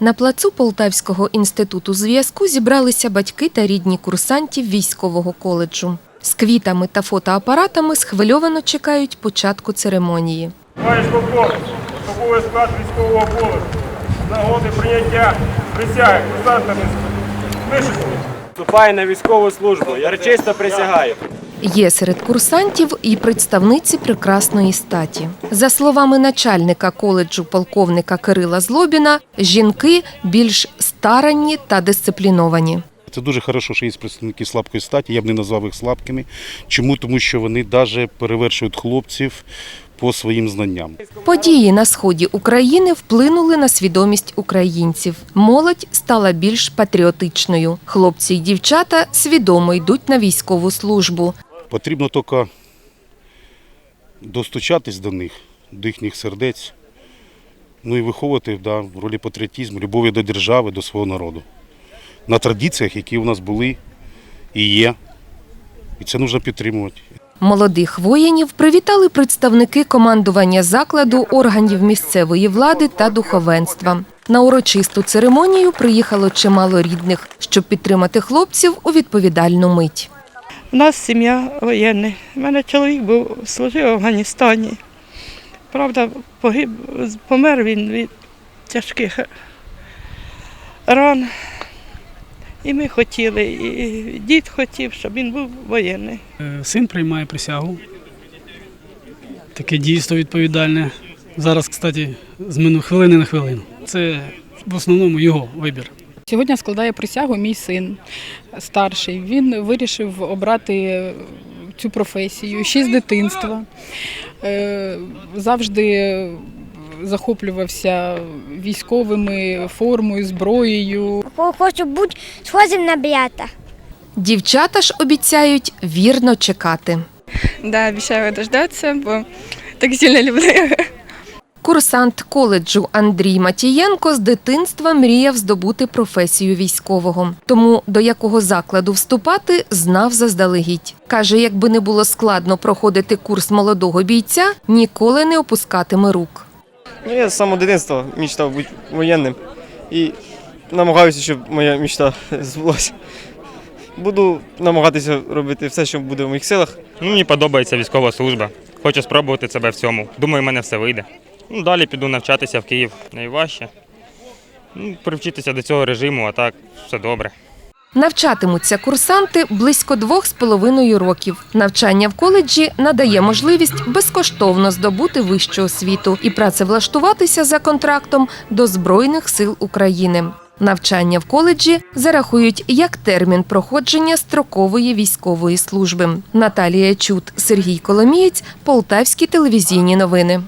На плацу Полтавського інституту зв'язку зібралися батьки та рідні курсантів військового коледжу. З квітами та фотоапаратами схвильовано чекають початку церемонії. Полковник, особовий склад військового з нагоди прийняття присяги курсантами. Вступаю на військову службу. Я речисто присягаю. Є серед курсантів і представниці прекрасної статі. За словами начальника коледжу полковника Кирила Злобіна, жінки більш старанні та дисципліновані. Це дуже хорошо, що є представники слабкої статі. Я б не назвав їх слабкими. Чому? Тому що вони навіть перевершують хлопців по своїм знанням. Події на сході України вплинули на свідомість українців. Молодь стала більш патріотичною. Хлопці й дівчата свідомо йдуть на військову службу. Потрібно тільки достучатись до них, до їхніх сердець, ну і виховувати да, в ролі патріотизму, любові до держави, до свого народу. На традиціях, які у нас були і є. І це потрібно підтримувати. Молодих воїнів привітали представники командування закладу, органів місцевої влади та духовенства. На урочисту церемонію приїхало чимало рідних, щоб підтримати хлопців у відповідальну мить. У нас сім'я воєнна. У мене чоловік був служив в Афганістані. Правда, погиб, помер він від тяжких ран. І ми хотіли, і дід хотів, щоб він був воєнний. Е, Син приймає присягу. Таке дійство відповідальне. Зараз, кстати, з хвилини на хвилину. Це в основному його вибір. Сьогодні складає присягу мій син старший. Він вирішив обрати цю професію ще з дитинства. Е, Завжди захоплювався військовими формою, зброєю. Хочу бути схожим на брата. Дівчата ж обіцяють вірно чекати. Да, обещаю дождаться, бо так сильно люблю його. Курсант коледжу Андрій Матієнко з дитинства мріяв здобути професію військового. Тому до якого закладу вступати знав заздалегідь. Каже, якби не було складно проходити курс молодого бійця, ніколи не опускатиме рук. Ну, я з самого дитинства мечтав бути воєнним і намагаюся, щоб моя мечта збулася. Буду намагатися робити все, що буде в моїх силах. Ну, мені подобається військова служба. Хочу спробувати себе в цьому. Думаю, в мене все вийде. Ну, далі піду навчатися в Київ найважче. Ну, привчитися до цього режиму, а так все добре. Навчатимуться курсанти близько двох з половиною років. Навчання в коледжі надає можливість безкоштовно здобути вищу освіту і працевлаштуватися за контрактом до Збройних сил України. Навчання в коледжі зарахують як термін проходження строкової військової служби. Наталія Чут, Сергій Коломієць, Полтавські телевізійні новини.